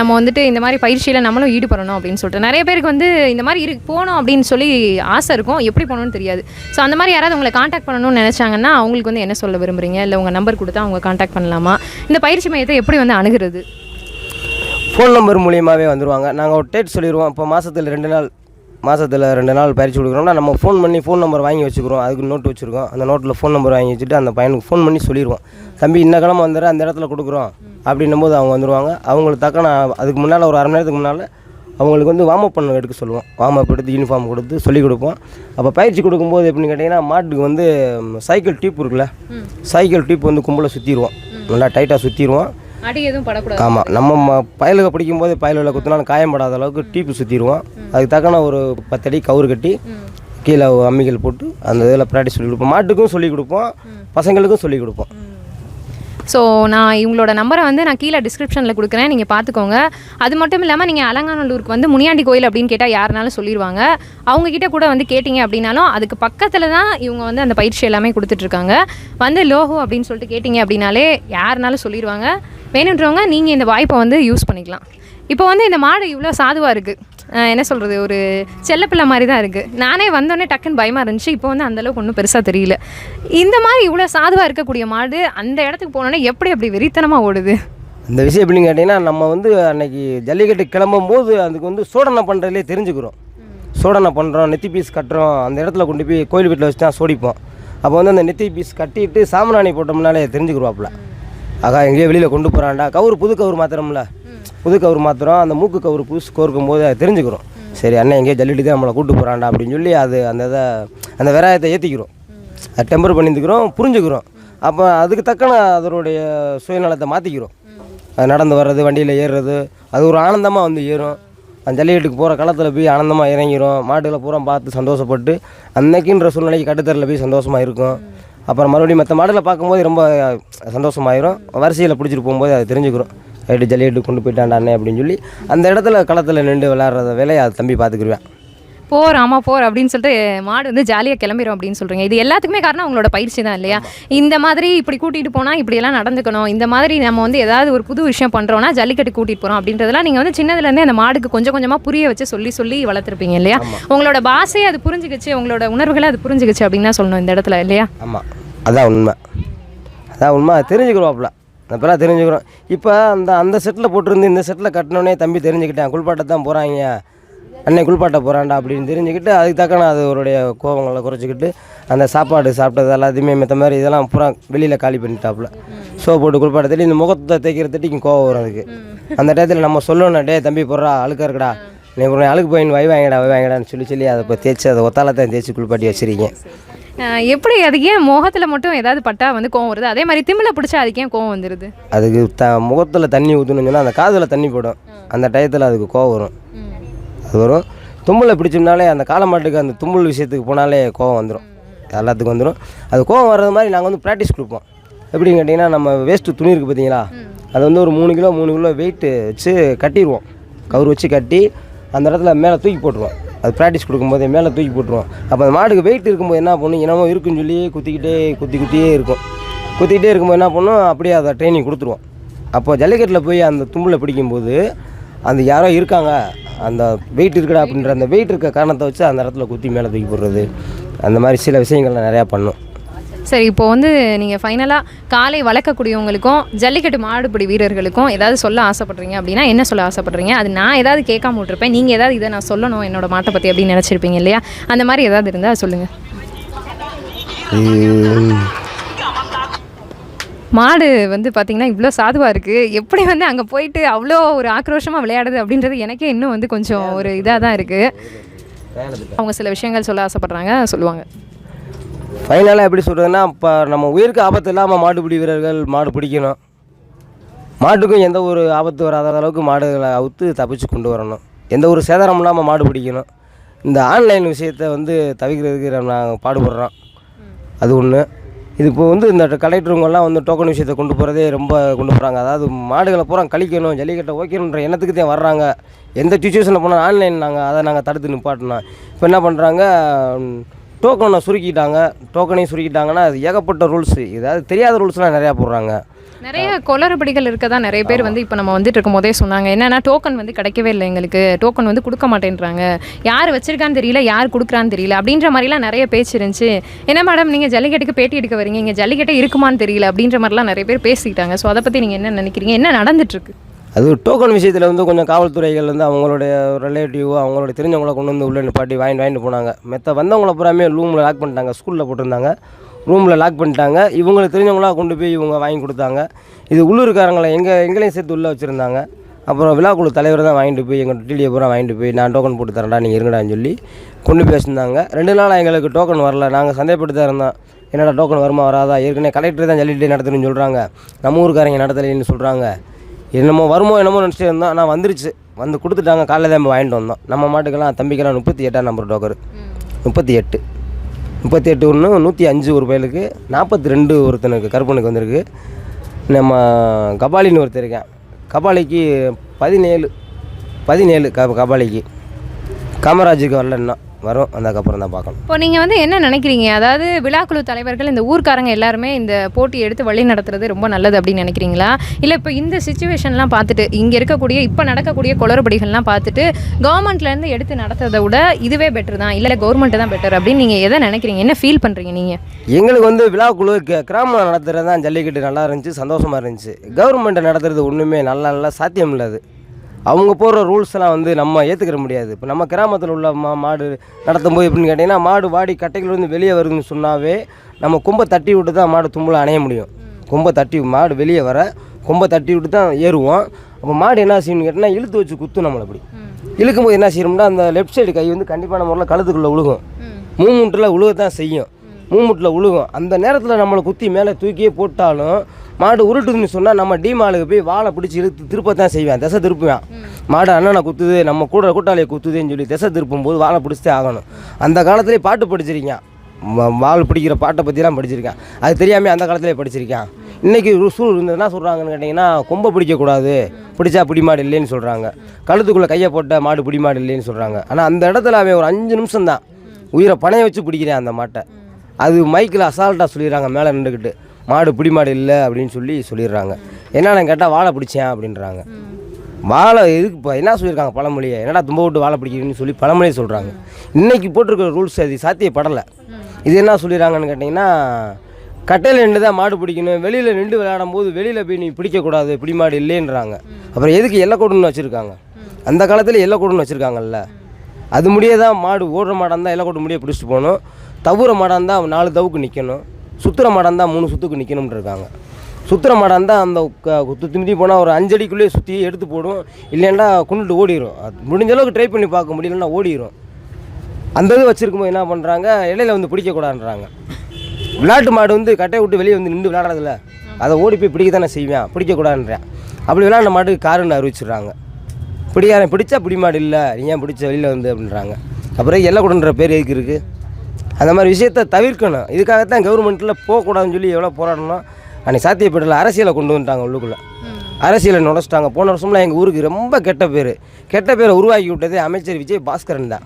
நம்ம வந்துட்டு இந்த மாதிரி பயிற்சியில் நம்மளும் ஈடுபடணும் அப்படின்னு சொல்லிட்டு. நிறைய பேருக்கு வந்து இந்த மாதிரி இரு போகணும் அப்படின்னு சொல்லி ஆசை இருக்கும். எப்படி போகணும்னு தெரியாது. ஸோ அந்த மாதிரி யாராவது உங்களை காண்டாக்ட் பண்ணணும்னு நினச்சாங்கன்னா அவங்களுக்கு வந்து என்ன சொல்ல விரும்புறீங்க? இல்லை உங்கள் நம்பர் கொடுத்தா அவங்க காண்டாக்ட் பண்ணலாமா? இந்த பயிற்சி மையத்தை எப்படி வந்து அணுகிறது? ஃபோன் நம்பர் மூலியமாகவே வந்துடுவாங்க நாங்கள் ஒரு டேட் சொல்லிடுவோம் இப்போ மாதத்தில் ரெண்டு நாள் மாதத்தில் ரெண்டு நாள் பயிற்சி கொடுக்குறோம்னா நம்ம ஃபோன் பண்ணி ஃபோன் நம்பர் வாங்கி வச்சுக்கிறோம். அதுக்கு நோட் வச்சுருக்கோம் அந்த நோட்டில் ஃபோன் நம்பர் வாங்கி வச்சுட்டு அந்த பையனுக்கு ஃபோன் பண்ணி சொல்லிடுவோம் தம்பி இன்ன கிழமை வந்துடுற அந்த இடத்துல கொடுக்குறோம். அப்படின்னும் போது அவங்க வந்துடுவாங்க அவங்களுக்கு தக்க நான் அதுக்கு முன்னால் ஒரு அரை மணி நேரத்துக்கு முன்னால் அவங்களுக்கு வந்து வார்ம் அப் பண்ண எடுக்க சொல்லுவோம். வார்ம் அப் எடுத்து யூனிஃபார்ம் கொடுத்து சொல்லிக் கொடுப்போம். அப்போ பயிற்சி கொடுக்கும்போது எப்படின்னு கேட்டிங்கன்னா மாட்டுக்கு வந்து சைக்கிள் டியூப் இருக்குல்ல? சைக்கிள் டியூப் வந்து கும்பலை சுற்றிடுவோம் நல்லா டைட்டாக சுற்றிடுவோம் அடி எதுவும் படக்கூடாது. ஆமாம் நம்ம ம- பயலுக பிடிக்கும்போது பயலுகளை குத்தினாலும் காயம்படாத அளவுக்கு டீப்பு சுற்றிடுவோம் அதுக்கு தக்கன ஒரு பத்தடி கவுறு கட்டி கீழே அம்மிகள் போட்டு அந்த இதில் ப்ராக்டிஸ் சொல்லி கொடுப்போம். மாட்டுக்கும் சொல்லிக் கொடுப்போம். பசங்களுக்கும் சொல்லிக் கொடுப்போம். ஸோ நான் இவங்களோட நம்பரை வந்து நான் கீழே டிஸ்கிரிப்ஷனில் கொடுக்குறேன். நீங்கள் பார்த்துக்கோங்க அது மட்டும் இல்லாமல் நீங்கள் அலங்காநல்லூருக்கு வந்து முனியாண்டி கோயில் அப்படின்னு கேட்டால் யாருனாலும் சொல்லிடுவாங்க அவங்கக்கிட்ட கூட வந்து கேட்டிங்க அப்படின்னாலும் அதுக்கு பக்கத்தில் தான் இவங்க வந்து அந்த பயிற்சி எல்லாமே கொடுத்துட்ருக்காங்க. வந்து லோகோ அப்படின்னு சொல்லிட்டு கேட்டிங்க அப்படின்னாலே யாருனாலும் சொல்லிடுவாங்க வேணுன்றவங்க நீங்கள் இந்த வாய்ப்பை வந்து யூஸ் பண்ணிக்கலாம். இப்போ வந்து இந்த மாடு இவ்வளோ சாதுவாக இருக்குது என்ன சொல்கிறது ஒரு செல்லப்பிள்ளை மாதிரி தான் இருக்குது நானே வந்தோடனே டக்குன்னு பயமாக இருந்துச்சு. இப்போ வந்து அந்தளவுக்கு ஒன்றும் பெருசாக தெரியல. இந்த மாதிரி இவ்வளோ சாதுவாக இருக்கக்கூடிய மாடு அந்த இடத்துக்கு போனோன்னே எப்படி அப்படி வெறித்தனமாக ஓடுது? இந்த விஷயம் எப்படின்னு கேட்டிங்கன்னா நம்ம வந்து அன்னைக்கு ஜல்லிக்கட்டு கிளம்பும் போது அதுக்கு வந்து சோடனை பண்ணுறதுலே தெரிஞ்சுக்கிறோம். சோடனை பண்ணுறோம் நெத்தி பீஸ் கட்டுறோம். அந்த இடத்துல கொண்டு போய் கோயில் வீட்டில் வச்சு தான் சோடிப்போம் அப்போ வந்து அந்த நெத்தி பீஸ் கட்டிட்டு சாம்பிராணி போட்டோம்னாலே தெரிஞ்சுக்கிடுவாப்புல ஆகா எங்கேயோ வெளியில் கொண்டு போகிறான்டா கவுரு புது கவுரு மாத்திரம்ல. புது கவுரு மாத்திரம் அந்த மூக்கு கவுரு புதுசு கோர்க்கும் போது அதை தெரிஞ்சுக்கிறோம். சரி அண்ணன் எங்கேயோ ஜல்லிட்டு தான் நம்மளை கூட்டு போகிறான்டா அப்படின்னு சொல்லி அது அந்த இதை அந்த விராயத்தை ஏற்றிக்கிறோம் அது டெம்பர் பண்ணிந்துக்கிறோம் புரிஞ்சுக்கிறோம். அப்போ அதுக்கு தக்கன அதனுடைய சுயநலத்தை மாற்றிக்கிறோம் அது நடந்து வர்றது வண்டியில் ஏறுறது அது ஒரு ஆனந்தமாக வந்து ஏறும். அந்த ஜல்லிக்கட்டுக்கு போகிற களத்தில் போய் ஆனந்தமாக இறங்கிரும் மாடுகளை பூரா பார்த்து சந்தோஷப்பட்டு அன்னைக்குன்ற சூழ்நிலைக்கு கட்டுத்தரில் போய் சந்தோஷமாக இருக்கும். அப்புறம் மறுபடியும் மற்ற மாடுகளை பார்க்கும்போது ரொம்ப சந்தோஷமாயிரும். வரிசையில் பிடிச்சிட்டு போகும்போது அதை தெரிஞ்சுக்கிறோம். ரைட்டு ஜல்லிக்கட்டு கொண்டு போயிட்டான்டா அண்ணே அப்படின்னு சொல்லி அந்த இடத்துல களத்தில் நின்று விளையாடுறத வேலையை அது தம்பி பார்த்துக்கிருவேன். போர் ஆமாம் போர் அப்படின்னு சொல்லிட்டு மாடு வந்து ஜாலியாக கிளம்பிடும் அப்படின்னு சொல்கிறீங்க இது எல்லாத்துக்குமே காரணம் உங்களோட பயிற்சி தான் இல்லையா? இந்த மாதிரி இப்படி கூட்டிகிட்டு போனால் இப்படியெல்லாம் நடந்துக்கணும். இந்த மாதிரி நம்ம வந்து ஏதாவது ஒரு புது விஷயம் பண்ணுறோன்னா ஜல்லிக்கட்டு கூட்டிகிட்டு போகிறோம் அப்படின்றதெல்லாம் நீங்கள் வந்து சின்னதுலேருந்தே அந்த மாடுக்கு கொஞ்சம் கொஞ்சமாக புரிய வச்சு சொல்லி சொல்லி வளர்த்துருப்பீங்க இல்லையா? உங்களோட பாசையை அது புரிஞ்சுக்கிச்சு உங்களோட உணர்வுகளை அது புரிஞ்சுக்கிச்சு அப்படின்னு தான் சொல்லணும் இந்த இடத்துல இல்லையா? ஆமாம் அதான் உண்மை. அதான் உண்மை. அது தெரிஞ்சுக்கிறோம்ல அப்போல்லாம் தெரிஞ்சுக்கிறோம். இப்போ அந்த அந்த செட்டில் போட்டிருந்து இந்த செட்டில் கட்டினோடனே தம்பி தெரிஞ்சுக்கிட்டேன். குளிப்பாட்ட தான் போகிறாங்க அன்னை குளிப்பாட்ட போகிறான்டா அப்படின்னு தெரிஞ்சுக்கிட்டு அதுக்கு தக்கன அது அவருடைய கோபங்களை குறைச்சிக்கிட்டு அந்த சாப்பாடு சாப்பிட்டது எல்லாத்தையுமே மற்ற மாதிரி இதெல்லாம் பூரா வெளியில் காலி பண்ணிட்டாப்புல. சோப் போட்டு குளிப்பாட்ட தட்டி இந்த முகத்தை தேய்க்கிற தட்டிக்கும் கோவம் வரும் அதுக்கு. அந்த டயத்தில் நம்ம சொல்லணும் டே தம்பி போடுறா அழுக்கா இருக்குடா. நீ ஒரு அழுக்கு போயின்னு வை வாங்கடா வை வாங்கடான்னு சொல்லி சொல்லி அதை இப்போ தேய்ச்சி அதை ஒத்தாலத்தான் தேய்ச்சி குளிப்பாட்டி வச்சிருக்கீங்க. எப்படி அதுக்கு ஏன் முகத்தில் மட்டும் ஏதாவது பட்டா வந்து கோவம் வருது? அதே மாதிரி திமில பிடிச்சா அதுக்கு ஏன் கோவம் வந்துடுது அதுக்கு த முகத்தில் தண்ணி ஊற்றணும்னு சொன்னால் அந்த காதில் தண்ணி போடும். அந்த டயத்தில் அதுக்கு கோவம் வரும். அது வரும். தும்பலை பிடிச்சோம்னாலே அந்த காலமாட்டுக்கு அந்த தும்பல் விஷயத்துக்கு போனாலே கோவம் வந்துடும் எல்லாத்துக்கும் வந்துடும் அது கோவம் வர்றது மாதிரி நாங்கள் வந்து ப்ராக்டிஸ் கொடுப்போம். எப்படின்னு கேட்டிங்கன்னா நம்ம வேஸ்ட்டு துணி இருக்குது பார்த்தீங்களா அது வந்து ஒரு மூணு கிலோ மூணு கிலோ வெயிட்டு வச்சு கட்டிடுவோம் கவுர் வச்சு கட்டி அந்த இடத்துல மேலே தூக்கி போட்டுருவோம். அது ப்ராக்டிஸ் கொடுக்கும்போது மேலே தூக்கி போட்டுருவோம் அப்போ அந்த மாடுக்கு வெயிட் இருக்கும்போது என்ன பண்ணும்? என்னமோ இருக்குன்னு சொல்லி குத்திக்கிட்டே குத்தி குத்தியே இருக்கும். குத்திக்கிட்டே இருக்கும்போது என்ன பண்ணும்? அப்படியே அதை ட்ரைனிங் கொடுத்துருவோம் அப்போ ஜல்லிக்கட்டில் போய் அந்த தும்பில் பிடிக்கும்போது அந்த யாரோ இருக்காங்க அந்த வெயிட் இருக்கடா அப்படின்ற அந்த வெயிட் இருக்க காரணத்தை வச்சு அந்த இடத்துல குத்தி மேலே தூக்கி போடுறது. அந்த மாதிரி சில விஷயங்கள்லாம் நிறையா பண்ணும். சரி இப்போ வந்து நீங்கள் ஃபைனலாக காலை வளர்க்கக்கூடியவங்களுக்கும் ஜல்லிக்கட்டு மாடுபிடி வீரர்களுக்கும் ஏதாவது சொல்ல ஆசைப்படுறீங்க அப்படின்னா என்ன சொல்ல ஆசைப்படுறீங்க? அது நான் ஏதாவது கேட்காம விட்டுருப்பேன். நீங்கள் ஏதாவது இதை நான் சொல்லணும் என்னோட மாட்டை பற்றி அப்படின்னு நினச்சிருப்பீங்க இல்லையா? அந்த மாதிரி ஏதாவது இருந்தால் சொல்லுங்கள் மாடு வந்து பார்த்திங்கன்னா இவ்வளோ சாதுவாக இருக்குது எப்படி வந்து அங்கே போயிட்டு அவ்வளோ ஒரு ஆக்ரோஷமாக விளையாடுது அப்படின்றது எனக்கே இன்னும் வந்து கொஞ்சம் ஒரு இதாக தான் இருக்குது அவங்க சில விஷயங்கள் சொல்ல ஆசைப்பட்றாங்க சொல்லுவாங்க. ஃபைனலாக எப்படி சொல்கிறதுன்னா இப்போ நம்ம உயிருக்கு ஆபத்து இல்லாமல் மாடுபிடி வீரர்கள் மாடு பிடிக்கணும். மாட்டுக்கும் எந்த ஒரு ஆபத்து வராத அளவுக்கு மாடுகளை அவுத்து தப்பிச்சு கொண்டு வரணும். எந்த ஒரு சேதாரம் இல்லாமல் மாடு பிடிக்கணும். இந்த ஆன்லைன் விஷயத்தை வந்து தவிர்க்கிறதுக்கு நாங்கள் பாடுபடுறோம். அது ஒன்று இது இப்போ வந்து இந்த கலெக்டருங்கெல்லாம் வந்து டோக்கன் விஷயத்தை கொண்டு போகிறதே ரொம்ப கொண்டு போகிறாங்க அதாவது மாடுகளை பூரா கழிக்கணும் ஜல்லிக்கட்டை ஓகேன்ற எண்ணத்துக்கு தான் வர்றாங்க. எந்த சுச்சுவேஷனில் போனால் ஆன்லைன் நாங்கள் அதை நாங்கள் தடுத்து நிப்பாட்டினோம் இப்போ என்ன பண்ணுறாங்க டோக்கனை சுருக்கிட்டாங்க. டோக்கனையும் சுருக்கிட்டாங்கன்னா அது ஏகப்பட்ட ரூல்ஸு இதாவது தெரியாத ரூல்ஸ்லாம் நிறையா போடுறாங்க. நிறைய குளறுபடிகள் இருக்க தான் நிறைய பேர் வந்து இப்போ நம்ம வந்துட்டு இருக்கும் போதே சொன்னாங்க. என்னன்னா டோக்கன் வந்து கிடைக்கவே இல்லை எங்களுக்கு. டோக்கன் வந்து கொடுக்க மாட்டேன்றாங்க. யார் வச்சிருக்கான்னு தெரியல யார் கொடுக்குறான்னு தெரியல அப்படின்ற மாதிரிலாம் நிறைய பேச்சு இருந்துச்சு. என்ன மேடம் நீங்கள் ஜல்லிக்கட்டுக்கு பேட்டி எடுக்க வரீங்க இங்கே ஜல்லிக்கட்டே இருக்குமான்னு தெரியல அப்படின்ற மாதிரிலாம் நிறைய பேர் பேசிக்கிட்டாங்க. ஸோ அதை பற்றி நீங்கள் என்ன நினைக்கிறீங்க? என்ன நடந்துட்டுருக்கு அது டோக்கன் விஷயத்தில் வந்து கொஞ்சம் காவல்துறைகள் வந்து அவங்களுடைய ரிலேட்டிவ் அவங்களோட தெரிஞ்சவங்கள கொண்டு வந்து உள்ளே நிப்பாட்டி வாங்கிட்டு வாங்கிட்டு போனாங்க. மெத்த வந்தவங்கள பூராமே ரூமில் லாக் பண்ணிட்டாங்க ஸ்கூலில் போட்டிருந்தாங்க. ரூமில் லாக் பண்ணிட்டாங்க. இவங்களுக்கு தெரிஞ்சவங்களாக கொண்டு போய் இவங்க வாங்கி கொடுத்தாங்க. இது உள்ளூர்காரங்களை எங்கள் எங்களையும் சேர்த்து உள்ளே வச்சுருந்தாங்க. அப்புறம் விழாக்குழு தலைவர் தான் வாங்கிட்டு போய் எங்கள் டிடியை பூரா வாங்கிட்டு போய் நான் டோக்கன் போட்டு தரேன்டா நீங்கள் இருங்கடான்னு சொல்லி கொண்டு பேசியிருந்தாங்க ரெண்டு நாள் எங்களுக்கு டோக்கன் வரல. நாங்கள் சந்தேகப்பட்டு தான் இருந்தோம். என்னடா டோக்கன் வருமா வராதா? ஏற்கனவே கலெக்டர் தான் ஜல்லிட்டு நடத்துன்னு சொல்கிறாங்க நம்ம ஊருக்காரங்க நடத்தலைன்னு சொல்கிறாங்க என்னமோ வருமோ என்னமோ நினச்சிட்டு இருந்தோம் ஆனால் வந்துருச்சு. வந்து கொடுத்துட்டாங்க காலைல தான் வாங்கிட்டு வந்தோம். நம்ம மாட்டுக்கெல்லாம் தம்பிக்கெல்லாம் முப்பத்தி எட்டாம் நம்பர் டோக்கர். முப்பத்தி எட்டு. முப்பத்தி எட்டு ஒன்று நூற்றி அஞ்சு ஒரு பயலுக்கு நாற்பத்தி ரெண்டு ஒருத்தனுக்கு கருப்பனுக்கு வந்திருக்கு. நம்ம கபாலின்னு ஒருத்தர் இருக்கேன். கபாலிக்கு பதினேழு பதினேழு க கபாலிக்கு. காமராஜுக்கு வரல இன்னும் வரும். வந்ததுக்கப்புறம் தான் பார்க்கணும். இப்போ நீங்கள் வந்து என்ன நினைக்கிறீங்க? அதாவது விழாக்குழு தலைவர்கள் இந்த ஊர்க்காரங்க எல்லாருமே இந்த போட்டி எடுத்து வழி நடத்துறது ரொம்ப நல்லது அப்படின்னு நினைக்கிறீங்களா? இல்லை இப்போ இந்த சுச்சுவேஷன்லாம் பார்த்துட்டு இங்கே இருக்கக்கூடிய இப்போ நடக்கக்கூடிய குளறுபடிகள்லாம் பார்த்துட்டு கவர்மெண்ட்லேருந்து எடுத்து நடத்துறதை விட இதுவே பெட்டர் தான் இல்லை கவர்மெண்ட் தான் பெட்டர் அப்படின்னு நீங்கள் எதை நினைக்கிறீங்க? என்ன ஃபீல் பண்ணுறீங்க நீங்கள் எங்களுக்கு வந்து விழாக்குழு கிராமம் நடத்துகிறது தான் ஜல்லிக்கட்டு நல்லா இருந்துச்சு சந்தோஷமாக இருந்துச்சு. கவர்மெண்ட் நடத்துறது ஒன்றுமே நல்லா நல்லா சாத்தியம் இல்லை அது. அவங்க போடுற ரூல்ஸ் எல்லாம் வந்து நம்ம ஏற்றுக்கிற முடியாது. இப்போ நம்ம கிராமத்தில் உள்ள மா மாடு நடத்தும் போது எப்படின்னு கேட்டிங்கன்னா மாடு வாடி கட்டைகள் வந்து வெளியே வருதுன்னு சொன்னாவே நம்ம கொம்பை தட்டி விட்டு தான் மாடு தும்பலை அணைய முடியும். கொம்பை தட்டி மாடு வெளியே வர கொம்பை தட்டி விட்டு தான் ஏறுவோம். அப்போ மாடு என்ன செய்யணும்னு கேட்டிங்கன்னா இழுத்து வச்சு குத்தும் நம்மளை அப்படி. இழுக்கும் போது என்ன செய்யணும்னா அந்த லெஃப்ட் சைடு கை வந்து கண்டிப்பான முறையில் கழுத்துக்குள்ளே விழுகும் மூமுட்டில் உழுகத்தான் செய்யும். மூமுட்டில் உழுகும். அந்த நேரத்தில் நம்மளை குத்தி மேலே தூக்கியே போட்டாலும் மாடு உருட்டுதுன்னு சொன்னால் நம்ம டி மாலுக்கு போய் வாழை பிடிச்சி இழுத்து திருப்பத்தான் செய்வேன். திசை திருப்புவேன். மாடு அண்ணனை குத்துது நம்ம கூட கூட்டாளியை குத்துதுன்னு சொல்லி திசை திருப்பும் போது வாழை பிடிச்சே ஆகணும். அந்த காலத்துலேயே பாட்டு படிச்சிருக்கேன் வ- வாள் பிடிக்கிற பாட்டை பற்றிலாம் படிச்சிருக்கேன். அது தெரியாமல் அந்த காலத்திலே படிச்சிருக்கேன். இன்றைக்கி சூழ் இருந்ததுன்னா என்ன சொல்கிறாங்கன்னு கேட்டிங்கன்னா கொம்பை பிடிக்கக்கூடாது. பிடிச்சா பிடி மாடு இல்லைன்னு சொல்கிறாங்க கழுத்துக்குள்ளே கையை போட்ட மாடு பிடி மாடு இல்லைன்னு சொல்கிறாங்க ஆனால் அந்த இடத்துல அவன் ஒரு அஞ்சு நிமிஷம் தான் உயிரை பணைய வச்சு பிடிக்கிறேன் அந்த மாட்டை. அது மைக்கில் அசால்ட்டாக சொல்லிடுறாங்க மேலே நின்றுக்கிட்டு. மாடு பிடி மாடு இல்லை அப்படின்னு சொல்லி சொல்லிடுறாங்க. என்னன்னு கேட்டால் வாழை பிடிச்சேன் அப்படின்றாங்க. வாழை எதுக்கு இப்போ என்ன சொல்லியிருக்காங்க பழமொழியை? என்னடா தும்ப விட்டு வாழை பிடிக்கிறீன்னு சொல்லி பழமொழியை சொல்கிறாங்க இன்றைக்கி போட்டிருக்கிற ரூல்ஸ் அது சாத்தியப்படலை. இது என்ன சொல்லிடுறாங்கன்னு கேட்டிங்கன்னா கட்டையில் நின்று தான் மாடு பிடிக்கணும் வெளியில் நின்று விளையாடும் போது வெளியில் போய் நீ பிடிக்கக்கூடாது பிடி மாடு இல்லைன்றாங்க. அப்புறம் எதுக்கு எல்லக்கூடன்னு வச்சுருக்காங்க? அந்த காலத்தில் எல்லக்கூடன்னு வச்சுருக்காங்கல்ல. அது முடியே தான் மாடு ஓடுற மாடாக இருந்தால் எல்லக்கூட முடிய பிடிச்சிட்டு போகணும். தவுற மாடாக இருந்தால் நாலு தவுக்கு நிற்கணும் சுற்றுற மாடாக இருந்தால் மூணு சுற்றுக்கு நிற்கணும்னு இருக்காங்க. சுற்றுற மாடாக இருந்தால் அந்த க- போனால் ஒரு அஞ்சடிக்குள்ளேயே சுற்றி எடுத்து போடும் இல்லைன்னா கொண்டுட்டு ஓடிடும் அது முடிஞ்ச அளவுக்கு ட்ரை பண்ணி பார்க்க முடியலன்னா ஓடிடும் அந்த இது வச்சுருக்கும்போது என்ன பண்ணுறாங்க இடையில வந்து பிடிக்கக்கூடாதுன்றாங்க விளையாட்டு மாடு வந்து கட்டையை விட்டு வெளியே வந்து நின்று விளையாடுறதில்ல அதை ஓடி போய் பிடிக்க தானே செய்வேன் பிடிக்கக்கூடாதுன்றேன் அப்படி விளையாண்ட மாடு காருன்னு அறிவிச்சிடுறாங்க. பிடிக்காத பிடிச்சா பிடி மாடு இல்லை நீ ஏன் பிடிச்ச வெளியில் வந்து அப்படின்றாங்க. அப்புறம் எல்லக்கூடன்ற பேர் எதுக்கு இருக்குது அந்த மாதிரி விஷயத்தை தவிர்க்கணும். இதுக்காகத்தான் கவர்மெண்ட்டில் போகக்கூடாதுன்னு சொல்லி எவ்வளோ போராடணும் அன்றைக்கி சாத்தியப்படல அரசியலை கொண்டு வந்துட்டாங்க உள்ளுக்குள்ளே. அரசியலை நுழைச்சிட்டாங்க போன வருஷம்லாம் எங்கள் ஊருக்கு ரொம்ப கெட்ட பேர். கெட்ட பேரை உருவாக்கி விட்டதே அமைச்சர் விஜய் பாஸ்கரன் தான்.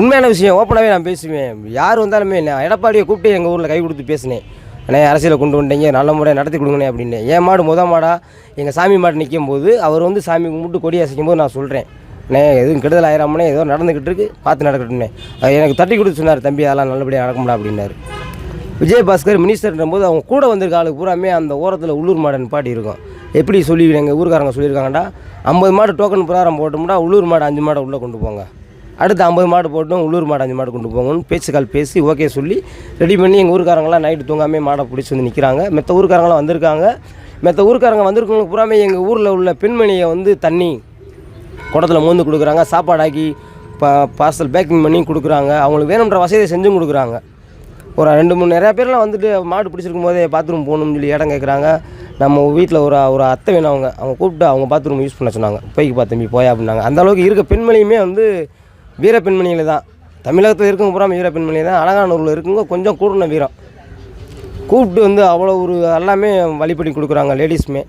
உண்மையான விஷயம் ஓப்பனாகவே நான் பேசுவேன். யார் வந்தாலுமே நான் எடப்பாடியை கூப்பிட்டு எங்கள் ஊரில் கை கொடுத்து பேசினேன். அண்ணே அரசியலை கொண்டு வந்துட்டீங்க நல்ல முறையாக நடத்தி கொடுங்கண்ணே அப்படின்னு. என் மாடு முத மாடா எங்கள் சாமி மாடு நிற்கும் போது அவர் வந்து சாமி கும்பிட்டு கொடி அசைக்கும் போது நான் சொல்கிறேன் அண்ணே எதுவும் கெடுதல் ஆயிராமனே ஏதோ நடந்துக்கிட்டு இருக்கு பார்த்து நடக்கட்டும்னே எனக்கு தட்டி கொடுத்து சொன்னார் தம்பி அதெல்லாம் நல்லபடியாக நடக்கும்டா அப்படின்னாரு. விஜயபாஸ்கர் மினிஸ்டர்ன்ற போது அவங்க கூட வந்திருக்க ஆளுக்கு பூராமே அந்த ஓரத்தில் உள்ளூர் மாடை நிப்பாட்டி இருக்கும். எப்படி சொல்லி எங்கள் ஊருக்காரங்க சொல்லியிருக்காங்கடா? ஐம்பது மாடு டோக்கன் பிரகாரம் போட்டோம்னா உள்ளூர் மாடு அஞ்சு மாடை உள்ளே கொண்டு போங்க. அடுத்து ஐம்பது மாடு போட்டோம் உள்ளூர் மாடு அஞ்சு மாடு கொண்டு போங்கன்னு பேச்சுக்கால் பேசி ஓகே சொல்லி ரெடி பண்ணி எங்கள் ஊருக்காரங்களாம் நைட்டு தூங்காமே மாடை பிடிச்சி வந்து நிற்கிறாங்க மற்ற ஊருக்காரங்களாம் வந்திருக்காங்க. மற்ற ஊருக்காரங்க வந்திருக்கவங்க பூராமே எங்கள் ஊரில் உள்ள பெண்மணியை வந்து தண்ணி குடத்தில் மோந்து கொடுக்குறாங்க சாப்பாடாக்கி பா பார்சல் பேக்கிங் பண்ணி கொடுக்குறாங்க. அவங்களுக்கு வேணுன்ற வசதியை செஞ்சும் கொடுக்குறாங்க. ஒரு ரெண்டு மூணு நிறையா பேர்லாம் வந்துட்டு மாடு பிடிச்சிருக்கும் போதே பாத்ரூம் போகணும்னு சொல்லி இடம் கேட்குறாங்க நம்ம வீட்டில் ஒரு ஒரு அத்தை வேணும் அவங்க. அவங்க கூப்பிட்டு அவங்க பாத்ரூம் யூஸ் பண்ண சொன்னாங்க. போய்க்கு பார்த்தம்பி தம்பி போயா அப்படின்னாங்க. அந்த அளவுக்கு இருக்க பெண்மணியுமே வந்து வீர பெண்மணிகள் தான். தமிழகத்தில் இருக்கவங்க பூரா வீர பெண்மணி தான். அலங்காநூரில் இருக்குங்க கொஞ்சம் கூடுன வீரம். கூப்பிட்டு வந்து அவ்வளோ ஒரு எல்லாமே வழிபடி கொடுக்குறாங்க லேடிஸுமே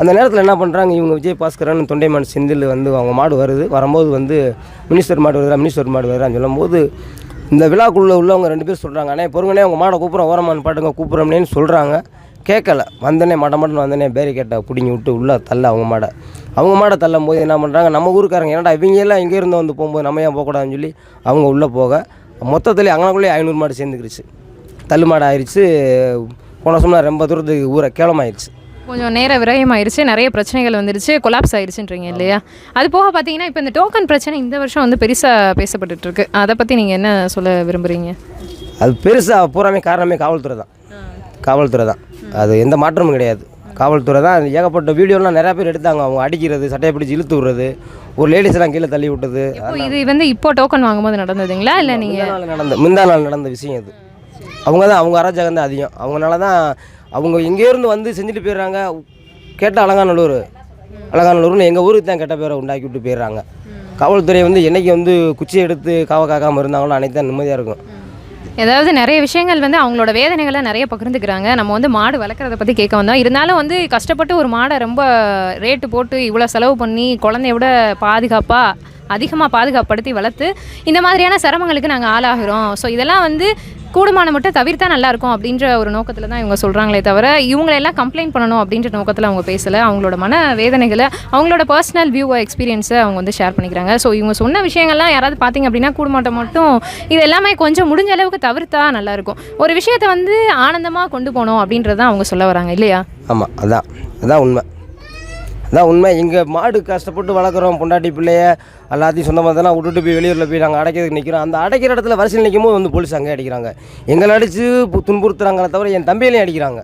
அந்த நேரத்தில் என்ன பண்ணுறாங்க இவங்க விஜய் பாஸ்கரன் தொண்டைமான் செந்தில் வந்து அவங்க மாடு வருது. வரும்போது வந்து மினிஸ்டர் மாடு வருதா மினிஸ்டர் மாடு வருதான்னு சொல்லும்போது இந்த விழாக்குள்ளே உள்ளவங்க ரெண்டு பேர் சொல்கிறாங்க அண்ணே பொறுங்கனே அவங்க மாடை கூப்பிட்றோம் ஓரமான் பாட்டுங்க கூப்பிட்றோம்னேன்னு சொல்கிறாங்க கேட்கல வந்தனே மட மட்டன் வந்தனே பேரிகேட்டை பிடிங்கி விட்டு உள்ளே தள்ள அவங்க மாடை. அவங்க மாடை தள்ளும் போது என்ன பண்ணுறாங்க நம்ம ஊருக்காரங்க ஏன்டா இவங்க எல்லாம் இங்கேருந்து வந்து போகும்போது நம்ம ஏன் போகக்கூடாதுன்னு சொல்லி அவங்க உள்ளே போக. மொத்தத்தில் அங்கனக்குள்ளேயே ஐநூறு மாடு சேர்ந்துக்கிடுச்சு. தள்ளு மாடு ஆயிடுச்சு போன சும்மா ரொம்ப தூரத்துக்கு ஊரை கேளமாயிடுச்சு கொஞ்சம் நேர விரயமாயிருச்சு நிறைய பிரச்சனைகள் வந்துருச்சு கொலாப்ஸ் ஆயிருச்சுன்றீங்க இல்லையா? அது போக பார்த்தீங்கன்னா இப்போ இந்த டோக்கன் பிரச்சனை இந்த வருஷம் வந்து பெருசாக பேசப்பட்டுட்டு இருக்கு அதை பற்றி நீங்கள் என்ன சொல்ல விரும்புகிறீங்க அது பெருசாக பூராமே காரணமே காவல்துறை தான். காவல்துறை தான். அது எந்த மாற்றமும் கிடையாது. காவல்துறை தான் ஏகப்பட்ட வீடியோலாம் நிறையா பேர் எடுத்தாங்க. அவங்க அடிக்கிறது சட்டையை பிடிச்சி இழுத்து விடுறது ஒரு லேடிஸ் எல்லாம் கீழே தள்ளி விட்டது. இது வந்து இப்போ டோக்கன் வாங்கும்போது நடந்ததுங்களா? இல்லை நீங்கள் நடந்த முந்தா நாள் நடந்த விஷயம் இது அவங்க தான் அவங்க அராஜகம் தான் அதிகம். அவங்களால தான் அவங்க எங்கேயிருந்து வந்து செஞ்சுட்டு போயிடுறாங்க. கேட்ட அலங்காநல்லூர். அலங்காநல்லூர்னு எங்கள் ஊருக்கு தான் கெட்ட பேரை உண்டாக்கி விட்டு போயிடுறாங்க. காவல்துறை வந்து என்றைக்கு வந்து குச்சி எடுத்து காவ காக்காமல் இருந்தாங்களோ அன்னைக்கு தான் நிம்மதியாக இருக்கும். ஏதாவது நிறைய விஷயங்கள் வந்து அவங்களோட வேதனைகளை நிறைய பகிர்ந்துக்கிறாங்க. நம்ம வந்து மாடு வளர்க்குறத பற்றி கேட்க வந்தோம். இருந்தாலும் வந்து கஷ்டப்பட்டு ஒரு மாடை ரொம்ப ரேட்டு போட்டு இவ்வளோ செலவு பண்ணி குழந்தைய விட பாதுகாப்பாக அதிகமாக பாதுகாப்படுத்தி வளர்த்து இந்த மாதிரியான சிரமங்களுக்கு நாங்கள் ஆளாகிறோம். ஸோ இதெல்லாம் வந்து கூடுமான மட்டும் தவிர்த்தா நல்லா இருக்கும் அப்படின்ற ஒரு நோக்கத்தில் தான் இவங்க சொல்கிறாங்களே தவிர இவங்களெல்லாம் கம்ப்ளைண்ட் பண்ணணும் அப்படின்ற நோக்கத்தில் அவங்க பேசலை. அவங்களோட மன வேதனைகளை அவங்களோட பர்சனல் வியூ எக்ஸ்பீரியன்ஸை அவங்க வந்து ஷேர் பண்ணிக்கிறாங்க. ஸோ இவங்க சொன்ன விஷயங்கள்லாம் யாராவது பார்த்தீங்க அப்படின்னா கூடுமாட்டம் மட்டும் இது எல்லாமே கொஞ்சம் முடிஞ்ச அளவுக்கு தவிர்த்தா நல்லாயிருக்கும். ஒரு விஷயத்தை வந்து ஆனந்தமாக கொண்டு போகணும் அப்படின்றத அவங்க சொல்ல வராங்க இல்லையா? ஆமாம் அதான். அதான் உண்மை. அதான் உண்மை. இங்கே மாடு கஷ்டப்பட்டு வளர்க்குறோம் பொண்டாட்டி பிள்ளைய. எல்லாத்தையும் சொந்த மதெல்லாம் விட்டுட்டு போய் வெளியூரில் போய் நாங்கள் அடைக்கிறதுக்கு நிற்கிறோம் அந்த அடைக்கிற இடத்துல வரிசையில் நிற்கும் போது வந்து போலீஸ் அங்கே அடிக்கிறாங்க. எங்களை அடித்து துன்புறுத்துறாங்களே தவிர என் தம்பியிலையும் அடிக்கிறாங்க.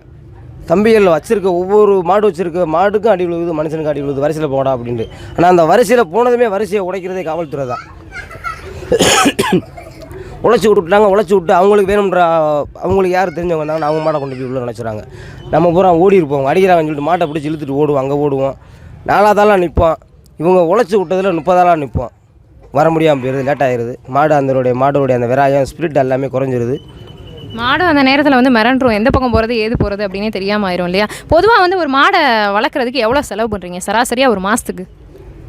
தம்பிகள் வச்சுருக்க ஒவ்வொரு மாடு வச்சுருக்க மாடுக்கும் அடி விழுகுது மனுஷனுக்கு அடி விழுகுது வரிசையில் போடா அப்படின்ட்டு. ஆனால் அந்த வரிசையில் போனதுமே வரிசையை உடைக்கிறதே காவல்துறை தான். உழைச்சி விட்டுட்டாங்க உழைச்சி விட்டு அவங்களுக்கு வேணுன்ற அவங்களுக்கு யார் தெரிஞ்சவங்க இருந்தாங்கன்னா அவங்க மாடை கொண்டு போய் உள்ள நினச்சிறாங்க. நம்ம பூரா ஓடி இருப்போம். அடிக்கிறாங்கன்னு சொல்லிட்டு மாட்டை பிடிச்சி இழுத்துட்டு ஓடுவோம் அங்கே ஓடுவோம். நாலாதாலாம் நிற்போம் இவங்க உழைச்சி விட்டதில் முப்பதாலாம் நிற்போம் வர முடியாமல் போயிடுது லேட் மாடு அதனுடைய மாடோடைய அந்த விராயம் ஸ்பிரிட் எல்லாமே குறைஞ்சிருது. மாடு அந்த நேரத்தில் வந்து மிரண்டுரும். எந்த பக்கம் போகிறது ஏது போகிறது அப்படின்னே தெரியாமல் ஆயிரும் இல்லையா? பொதுவாக வந்து ஒரு மாடை வளர்க்குறதுக்கு எவ்வளோ செலவு பண்ணுறீங்க சராசரியாக ஒரு மாதத்துக்கு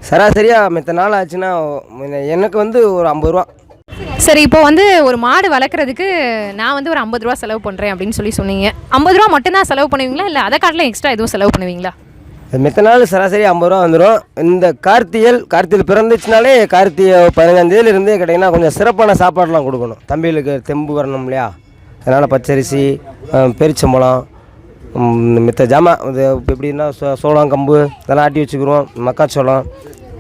சராசரியாக மித்த நாள் ஆச்சுன்னா எனக்கு வந்து ஒரு ஐம்பது ரூபா. சரி இப்போ வந்து ஒரு மாடு வளர்க்குறதுக்கு நான் வந்து ஒரு ஐம்பது ரூபா செலவு பண்ணுறேன் அப்படின்னு சொல்லி சொன்னீங்க. ஐம்பது ரூபா மட்டும்தான் செலவு பண்ணுவீங்களா? இல்லை அதை காட்டிலும் எக்ஸ்ட்ரா எதுவும் செலவு பண்ணுவீங்களா? மித்த நாள் சராசரி ஐம்பது ரூபா வந்துடும் இந்த கார்த்தியல் கார்த்திகை பிறந்துச்சுனாலே கார்த்திகை பதினஞ்சாம் கேட்டிங்கன்னா கொஞ்சம் சிறப்பான சாப்பாடுலாம் கொடுக்கணும். தம்பிகளுக்கு தெம்பு வரணும் இல்லையா? அதனால் பச்சரிசி பெரிச்சம்பழம் மித்த ஜாமான் இது இப்போ எப்படின்னா சோ சோளம் கம்பு இதெல்லாம் ஆட்டி வச்சுக்கிறோம் மக்காச்சோளம்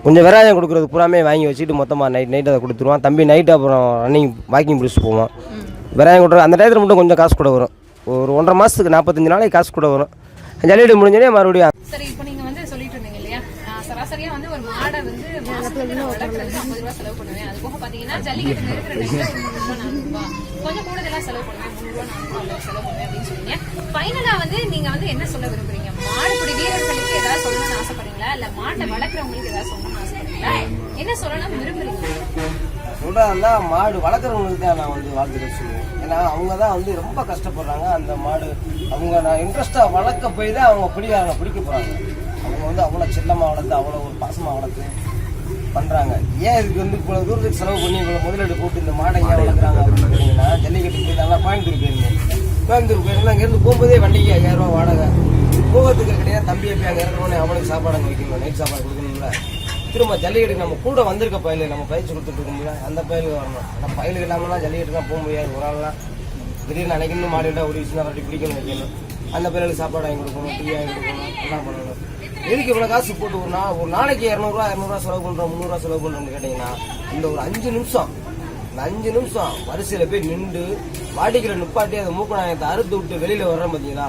கொஞ்சம் விராயம் கொடுக்குறது பூராமே வாங்கி வச்சுட்டு மொத்தமாக நைட் நைட் அதை கொடுத்துருவோம் தம்பி நைட்டு அப்புறம் ரன்னிங் வாக்கிங் பிடிச்சிட்டு போவோம் விராயம் கொடுக்குற அந்த டயத்தில் மட்டும் கொஞ்சம் காசு கூட வரும். ஒரு ஒன்றரை மாதத்துக்கு நாற்பத்தஞ்சு நாளைக்கு காசு கூட வரும். ஜல்லிக்கட்டு முடிஞ்சோடனே மறுபடியும் சரி இப்போ நீங்கள் வந்து சொல்லிட்டு இருந்தீங்க இல்லையா? சராசரியாக வந்து ஒரு மாடை வந்து ஐம்பது ரூபா செலவு பண்ணுவேன். அது போக பார்த்தீங்கன்னா ஜல்லிக்கட்டு இருக்கிற ரூபா கொஞ்சம் கூடுதலாக செலவு பண்ணுவேன். முந்நூறுவா நானூறுவா செலவு அப்படின்னு சொன்னீங்க. ஃபைனலாக வந்து நீங்கள் வந்து என்ன சொல்ல விரும்புறீங்க? மாடுபிடி வீரர்களுக்கு ஏதாவது சொல்லணும்னு ஆசைப்படுறீங்களா? இல்லை மாட்டை வளர்க்குறவங்களுக்கு ஏதாவது சொல்லணும்னு ஆசைப்படுறீங்களா? என்ன சொல்லணும்னு விரும்புறீங்க? சொல்கிறதா மாடு வளர்க்குறவங்களுக்கு தான் நான் வந்து வாழ்த்துக்கள் சொல்லுவேன். ஏன்னா அவங்க தான் வந்து ரொம்ப கஷ்டப்படுறாங்க. அந்த மாடு அவங்க நான் இன்ட்ரெஸ்ட்டாக வளர்க்க போய் தான் அவங்க பிடிக்கிறாங்க பிடிக்க போகிறாங்க அவங்க வந்து அவ்வளோ செல்லமாக வளர்த்து அவ்வளோ ஒரு பாசமாக வளர்த்து பண்ணுறாங்க ஏன் இதுக்கு வந்து இவ்வளோ தூரத்துக்கு செலவு பண்ணி இவ்வளோ முதலீடு போட்டு இந்த மாடை ஏன் வளர்க்குறாங்க அப்படின்னு கேட்டிங்கன்னா ஜல்லிக்கட்டு போய் நல்லா கோயம்புத்தூர் போயிருந்தேன். கோயம்புத்தூர் போயிருந்தா அங்கேருந்து போகும்போதே வண்டிக்கு ஐயாயிரரூவா வாடகை. போகிறதுக்கு கிடையாது. தம்பியை போய் அங்கே இறக்கணும்னு அவனுக்கு சாப்பாடு அங்கே வைக்கணும் நைட் சாப்பாடு கொடுக்கணும்ல. திரும்ப ஜல்லிக்கட்டுக்கு நம்ம கூட வந்திருக்க பயலு நம்ம பயிற்சி கொடுத்துட்டு இருக்கோம்ல அந்த பயலுக்கு வரணும். ஆனால் பயலுக்கு இல்லாமலாம் ஜல்லிக்கட்டுலாம் போக முடியாது. ஒரு ஆள்லாம் திடீர்னு அன்னைக்கு மாடு ஒரு விஷயம் அப்படி பிடிக்கணும் வைக்கணும் அந்த பயலுக்கு சாப்பாடு வாங்கி கொடுக்கணும் டீ வாங்கி கொடுக்கணும் எல்லாம் பண்ணணும். எதுக்கு இவ்வளோ காசு போட்டு ஒரு ஒரு நாளைக்கு இரநூறுவா இரநூறுவா செலவு பண்ணுறோம் முந்நூறுவா செலவு பண்ணுறோம்னு கேட்டிங்கன்னா இந்த ஒரு அஞ்சு நிமிஷம் இந்த அஞ்சு நிமிஷம் வரிசையில் போய் நின்று வாடிக்கையில் நிப்பாட்டி அந்த மூக்க நாயத்தை அறுத்து விட்டு வெளியில் வர்றோம் பார்த்தீங்களா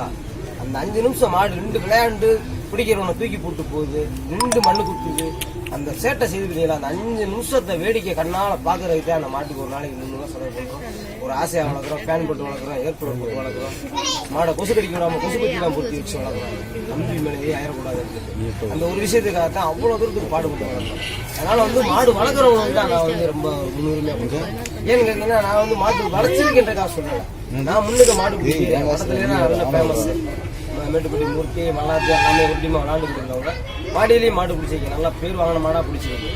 அந்த அஞ்சு நிமிஷம் மாடு நின்று விளையாண்டு பிடிக்கிறவனை தூக்கி போட்டு போகுது நின்று மண்ணு குத்துது. அந்த சேட்டை செய்து அந்த அஞ்சு நிமிஷத்தை வேடிக்கை கண்ணால் பார்க்குறதுக்கு தான் அந்த மாட்டுக்கு ஒரு நாளைக்கு முந்நூறுவா செலவு பண்ணுறோம். ஒரு ஆசையாக வளர்க்குறோம் ஃபேன் போட்டு வளர்க்குறோம் ஏற்பாடு போட்டு வளர்க்குறோம். மாடை கொசு கடிக்க விடாம கொசு கட்டிலாம் பொருத்தி வச்சு வளர்க்குறோம். நம்பி மேலே ஆயிடக்கூடாது அந்த ஒரு விஷயத்துக்காக தான் அவ்வளோ தூரத்துக்கு பாடுபட்டு வளர்க்குறோம். அதனால வந்து மாடு வளர்க்குறவங்க வந்து நான் வந்து ரொம்ப முன்னுரிமையாக கொடுக்குறேன். ஏன்னு கேட்டீங்கன்னா நான் வந்து மாட்டு வளர்ச்சிருக்கின்றக்காக சொல்லலை. நான் முன்னுக்கு மாடு பிடிக்கிறேன் வடத்துலேயே நான் நல்ல ஃபேமஸ் மேட்டுப்பட்டி மூர்த்தி மல்லாத்து எல்லாமே உருட்டிமா விளாண்டுக்கிட்டு இருந்தவங்க? மாடியிலையும் மாடு பிடிச்சிருக்கு. நல்லா பேர் வாங்கின மாடாக பிடிச்சிருக்கு.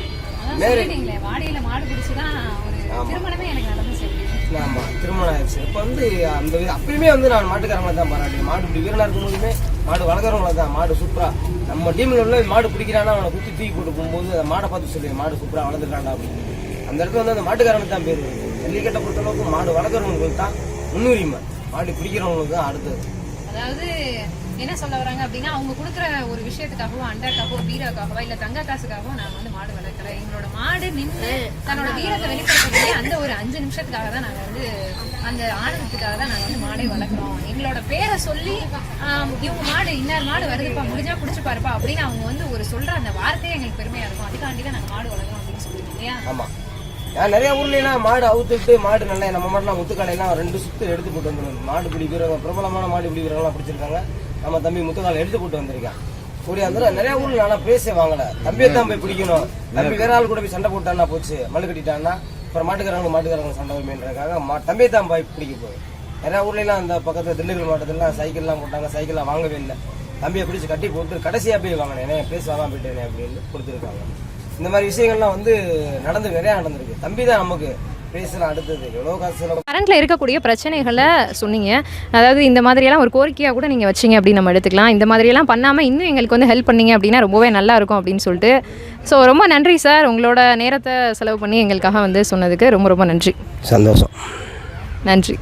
நேரு வாடியில் மாடு பிடிச்சி தான் ஒரு திருமணமே எனக்கு நடந்து சரி ஆமாம் திருமணம் ஆயிடுச்சு. இப்போ வந்து அந்த அப்பயுமே வந்து நான் மாட்டுக்காரங்களை தான் பாராட்டுவேன். மாடு இப்படி வீரனாக இருக்கும்போதுமே மாடு வளர்க்குறவங்கள தான். மாடு சூப்பராக நம்ம டீமில் உள்ள மாடு பிடிக்கிறான்னா அவனை குத்தி தூக்கி போட்டு போகும்போது அந்த மாடை பார்த்து சொல்லுவேன் மாடு சூப்பராக வளர்ந்துட்டான்டா அப்படின்னு. அந்த இடத்துல வந்து அந்த மாட்டுக்காரனுக்கு தான் பேர். ஜல்லிக்கட்டை பொறுத்தளவுக்கு மாடு வளர்க்குறவங்களுக்கு தான் முன்னுரிமை. மாடு பிடிக்கிறவங்களுக்கு தான் அடுத்தது. அதாவது என்ன சொல்ல வராங்க அப்படின்னா அவங்க கொடுக்குற ஒரு விஷயத்துக்காகவோ அண்டாக்காகவோ பீராக்காகவோ இல்ல தங்க காசுக்காகவோ நாங்க வந்து மாடு வளர்க்கல. எங்களோட மாடு நின்று தன்னோட வீரத்தை வெளிப்படுத்தக்கூடிய அந்த ஒரு அஞ்சு நிமிஷத்துக்காக தான் நாங்க வந்து அந்த ஆனந்தத்துக்காக தான் நாங்க வந்து மாடை வளர்க்குறோம். எங்களோட பேரை சொல்லி இவங்க மாடு இன்னொரு மாடு வருதுப்பா முடிஞ்சா பிடிச்சி பாருப்பா அப்படின்னு அவங்க வந்து ஒரு சொல்ற அந்த வார்த்தையே எங்களுக்கு பெருமையா இருக்கும். அதுக்காண்டி தான் நாங்க மாடு வளர்க்குறோம் அப்படின்னு சொல்லுவோம் இல்லையா? ஆமா. நான் நிறைய ஊர்லாம் மாடு அவுத்துட்டு மாடு நல்லா நம்ம மாடெலாம் ஒத்துக்கடையெல்லாம் ரெண்டு சுத்து எடுத்து போட்டு வந்துடும் மாடு பிடி வீரங்க பிரபலமான மாடு பிடி வீரங்களாம் பிடிச்சிருக்காங்க. நம்ம தம்பி முத்துக்காலை எடுத்து போட்டு வந்திருக்கேன். கூடிய அந்த நிறைய ஊர்ல நானா பேச வாங்கல. தம்பியை தான் போய் பிடிக்கணும். தம்பி வேற ஆள் கூட போய் சண்டை போட்டான்னா போச்சு. மல்லு கட்டிட்டான்னா அப்புறம் மாட்டுக்காரங்க மாட்டுக்காரங்க சண்டை மா தம்பியை தான் போய் பிடிக்க போகுது. நிறையா ஊர்லலாம் அந்த பக்கத்தில் திண்டுக்கல் மாவட்டத்துலாம் சைக்கிள்லாம் போட்டாங்க சைக்கிள்லாம் வாங்கவே இல்லை. தம்பியை பிடிச்சி கட்டி போட்டு கடைசியாக போய் வாங்கினேன். ப்ளேஸ் வாங்க போயிட்டேனே அப்படின்னு கொடுத்துருக்காங்க. இந்த மாதிரி விஷயங்கள்லாம் வந்து நடந்து நிறையா நடந்திருக்கு. தம்பி தான் நமக்கு ப்ரைஸ்லாம் அடுத்தது. எவ்வளோ காசு செலவு கரண்ட்டில் இருக்கக்கூடிய பிரச்சனைகளை சொன்னீங்க. அதாவது இந்த மாதிரியெல்லாம் ஒரு கோரிக்கையாக கூட நீங்கள் வச்சீங்க அப்படின்னு நம்ம எடுத்துக்கலாம். இந்த மாதிரியெல்லாம் பண்ணாமல் இன்னும் எங்களுக்கு வந்து ஹெல்ப் பண்ணீங்க அப்படின்னா ரொம்பவே நல்லா இருக்கும் அப்படின்னு சொல்லிட்டு. ஸோ ரொம்ப நன்றி சார் உங்களோட நேரத்தை செலவு பண்ணி எங்களுக்காக வந்து சொன்னதுக்கு ரொம்ப ரொம்ப நன்றி. சந்தோஷம். நன்றி.